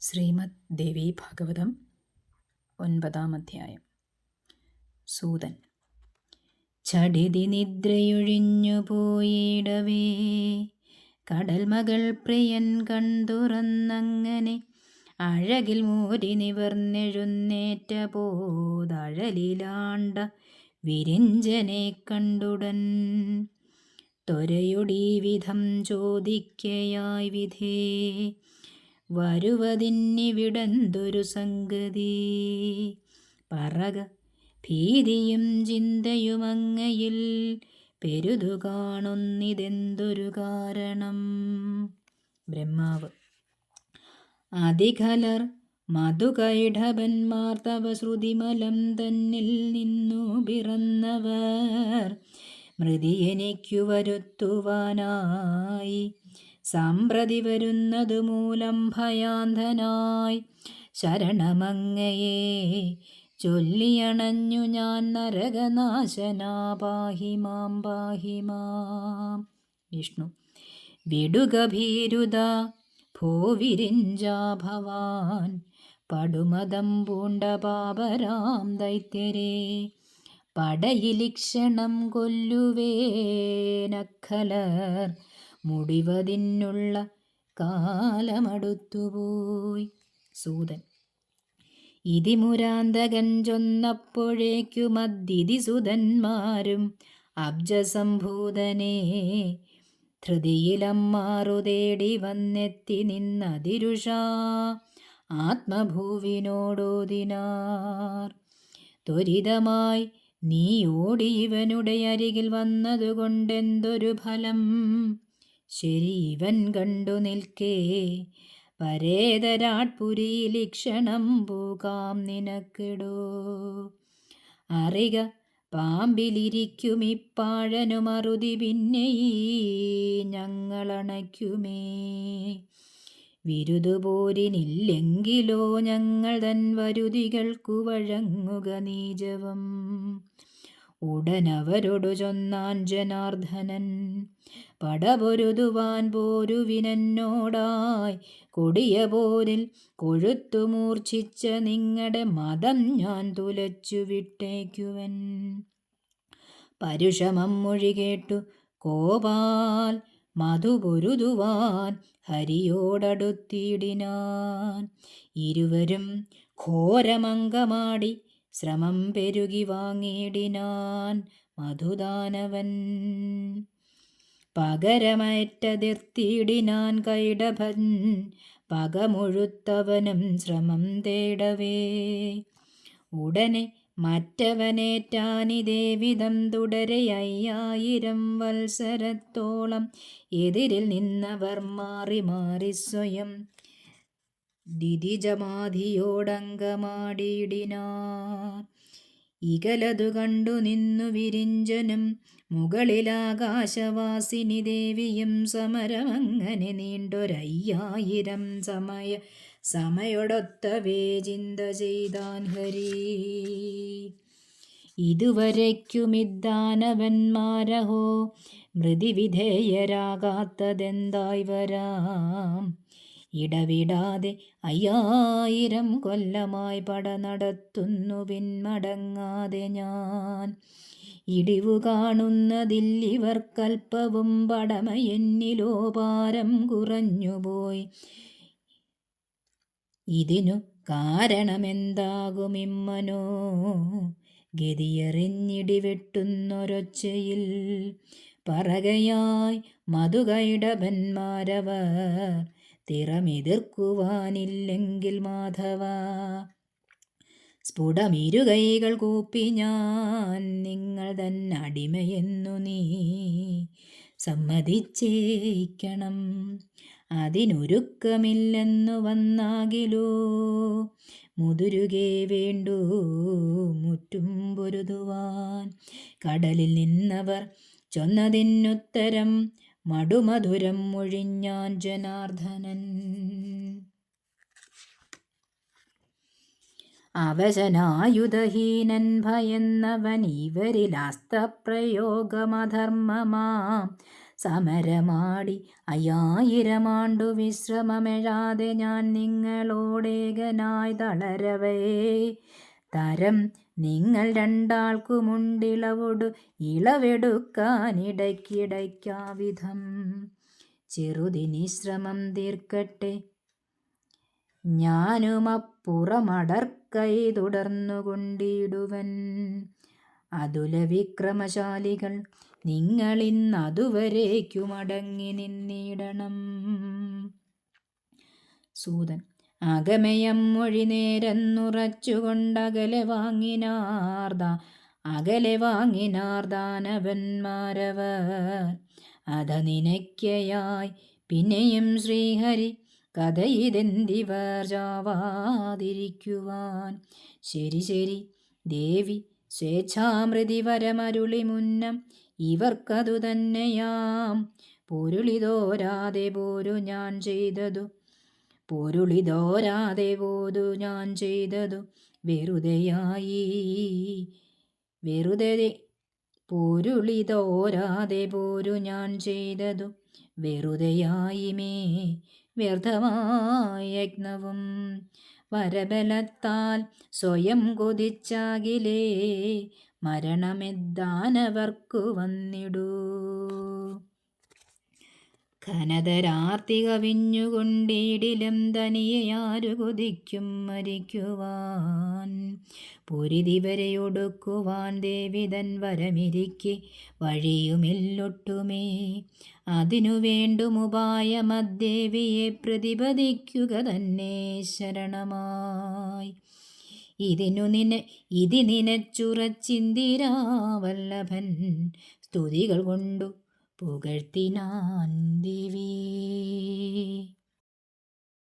ശ്രീമദ് ദേവി ഭാഗവതം ഒൻപതാം അധ്യായം. സൂതൻ ചടിതി നിദ്രയൊഴിഞ്ഞു പോയിടവേ കടൽമകൾ പ്രിയൻ കണ്ടുറന്നങ്ങനെ അഴകിൽ മൂരി നിവർന്നെഴുന്നേറ്റ പോതഴലിലാണ്ട വിരിഞ്ചനെ കണ്ടുടൻ. ത്വരയൊടീ വിധം ചോദിക്കയായി വിധേ വരുവതിന്നിവിടന്തൊരു സംഗതി? പറക ഭീതിയും ചിന്തയുമങ്ങയിൽ പെരുതു കാണുന്നിതെന്തൊരു കാരണം? ബ്രഹ്മാവ്. അതികലർ മധുകൈഢവന്മാർ തവ ശ്രുതിമലം തന്നിൽ നിന്നു പിറന്നവർ മൃതി എനിക്കു വരുത്തുവാനായി സമ്പ്രതി വരുന്നതു മൂലം ഭയാന്തനായി ശരണമങ്ങയെ ചൊല്ലിയണഞ്ഞു ഞാൻ നരകനാശനാ പാഹിമാം പാഹിമാം വിഷ്ണു വിടുക ഭീരുത ഭോവിരിഞ്ചാ ഭവാൻ പടുമതം പൂണ്ട പാപരാം ദൈത്യരെ. പടയിലിക്ഷണം കൊല്ലുവേനഖലർ മുടിവതിനുള്ള കാലമടുത്തുപോയി. സൂതൻ. ഇതിമുരാന്തകൻ ചൊന്നപ്പോഴേക്കുമദ്ദിതി സുതന്മാരും അബ്ജസംഭൂതനെ ധൃതിയിലമ്മാറു തേടി വന്നെത്തി നിന്നതിരുഷ ആത്മഭൂവിനോടോതിനാർ. ത്വരിതമായി നീ ഓടി ഇവനുടെ അരികിൽ വന്നതുകൊണ്ടെന്തൊരു ഫലം? ശരി ഇവൻ കണ്ടു നിൽക്കേ. വരേതരാട്പുരീ ലിക്ഷണം പോകാം നിനക്കിടോ. അറിക പാമ്പിലിരിക്കും മറുതി പിന്നെ ഞങ്ങളണയ്ക്കുമേ. വിരുതുപോരിനില്ലെങ്കിലോ ഞങ്ങൾ തൻ വരുതികൾക്കു വഴങ്ങുക നീജവം ഉടനവരോടു ചൊന്നാൻ ജനാർദ്ദനൻ. പടപൊരുതുവാൻ പോരുവിനോടായി കൊടിയ പോരിൽ കൊഴുത്തു മൂർച്ഛിച്ച നിങ്ങളുടെ മതം ഞാൻ തുലച്ചു വിട്ടേക്കുവൻ. പരുഷമം മൊഴി കേട്ടു കോപാൽ മധുപൊരുതുവാൻ ഹരിയോടടുത്തിടിനാൻ. ഇരുവരും ഘോരമങ്കമാടി ശ്രമം പെരുകി വാങ്ങിയിടിനാൻ മധുദാനവൻ. പകരമയറ്റതിർത്തിയിടിനാൻ കൈടഭൻ പകമുഴുത്തവനും ശ്രമം തേടവേ. ഉടനെ മറ്റവനേറ്റാനിതേവിധം തുടരെ അയ്യായിരം വത്സരത്തോളം എതിരിൽ നിന്നവർ മാറി മാറി സ്വയം ദിതിജമാധിയോടങ്കമാടിയിടിനാർ ഇകലതു കണ്ടു നിന്നു വിരിഞ്ചനും മുകളിലാകാശവാസിനി ദേവിയും സമരമങ്ങനെ നീണ്ടൊരയ്യായിരം സമയ സമയൊടൊത്തവേ ചിന്ത ചെയ്താൻ ഹരി. ഇതുവരയ്ക്കുമിദ്ദാനവന്മാരഹോ മൃതിവിധേയരാകാത്തതെന്തായി വരാം? ഇടവിടാതെ അയ്യായിരം കൊല്ലമായി പട നടത്തുന്നു പിന്മടങ്ങാതെ ഞാൻ. ഇടിവു കൽപ്പവും പടമയെന്നിലോ പാരം കുറഞ്ഞുപോയി. ഇതിനു കാരണമെന്താകുമിമ്മനോ ഗതിയറിഞ്ഞിടിവെട്ടുന്നൊരൊച്ചയിൽ പറകയായി മധുകൈടഭന്മാരവർ തിറമെതിർക്കുവാനില്ലെങ്കിൽ മാധവ. സ്ഫുടമിരു കൈകൾ കൂപ്പി ഞാൻ നിങ്ങൾ തന്നടിമയെന്നു നീ സമ്മതിച്ചേക്കണം അതിനൊരുക്കമില്ലെന്നു വന്നാകിലോ? മുതുരുകെ വേണ്ടു മുറ്റും പൊരുതുവാൻ. കടലിൽ നിന്നവർ ചൊന്നതിനുത്തരം മടുമധുരം മൊഴിഞ്ഞാൻ ജനാർദ്ദനൻ. അവശനായുധഹീനൻ ഭയന്നവൻ ഇവരിലാസ്തപ്രയോഗമധർമ്മമാം സമരമാടി അയ്യായിരമാണ്ടു വിശ്രമമെഴാതെ ഞാൻ നിങ്ങളോടേകനായി തളരവേ. തരം നിങ്ങൾ രണ്ടാൾക്കുമുണ്ടിളവോട് ഇളവെടുക്കാനിടയ്ക്കിടയ്ക്കാവിധം. ചെറുതിനി ശ്രമം തീർക്കട്ടെ ഞാനുമപ്പുറമടർക്കൈ തുടർന്നുകൊണ്ടിടുവൻ. അതുല വിക്രമശാലികൾ നിങ്ങളിന്നതുവരേക്കു മടങ്ങി നിന്നിടണം. സൂതൻ അകമയം മൊഴി നേരെന്നുറച്ചുകൊണ്ടകലെ വാങ്ങിനാർദ അകലെ വാങ്ങിനാർദാനവന്മാരവർ. അത നിനയ്ക്കയായി പിന്നെയും ശ്രീഹരി കഥയിതെന്തിവർ ചാവാതിരിക്കുവാൻ. ശരി ശരി ദേവി സ്വേച്ഛാമൃതി വരമരുളി മുന്നം ഇവർക്കതു തന്നെയാം. പൊരുളിതോരാതെ പോരു ഞാൻ ചെയ്തതു പൊരുളിതോരാതെ പോതു ഞാൻ ചെയ്തതു. വെറുതെയായി. വെറുതെ പൊരുളിതോരാതെ പോരു ഞാൻ ചെയ്തതു. വെറുതെയായി മേ വ്യർത്ഥമായ യജ്ഞവും വരബലത്താൽ സ്വയം കൊതിച്ചാകിലേ മരണമെദ്ദാനവർക്കു വന്നിടൂ. ഘനതരാർത്തി കവിഞ്ഞുകൊണ്ടിടിലും തനിയാരു കൊതിക്കും മരിക്കുവാൻ. പൊരിതിവരെയൊടുക്കുവാൻ ദേവിതൻ വരമിരിക്കെ വഴിയുമില്ലൊട്ടുമേ. അതിനു വേണ്ടുമുപായമദ്ദേവിയെ പ്രതിപദിക്കുക തന്നെ ശരണമായി. ഇതിനു നിന ഇതി നിനച്ചുറച്ചിന്തിരാവല്ലഭൻ സ്തുതികൾ കൊണ്ടു പുകഴ്ത്തിനാൻ ദേവി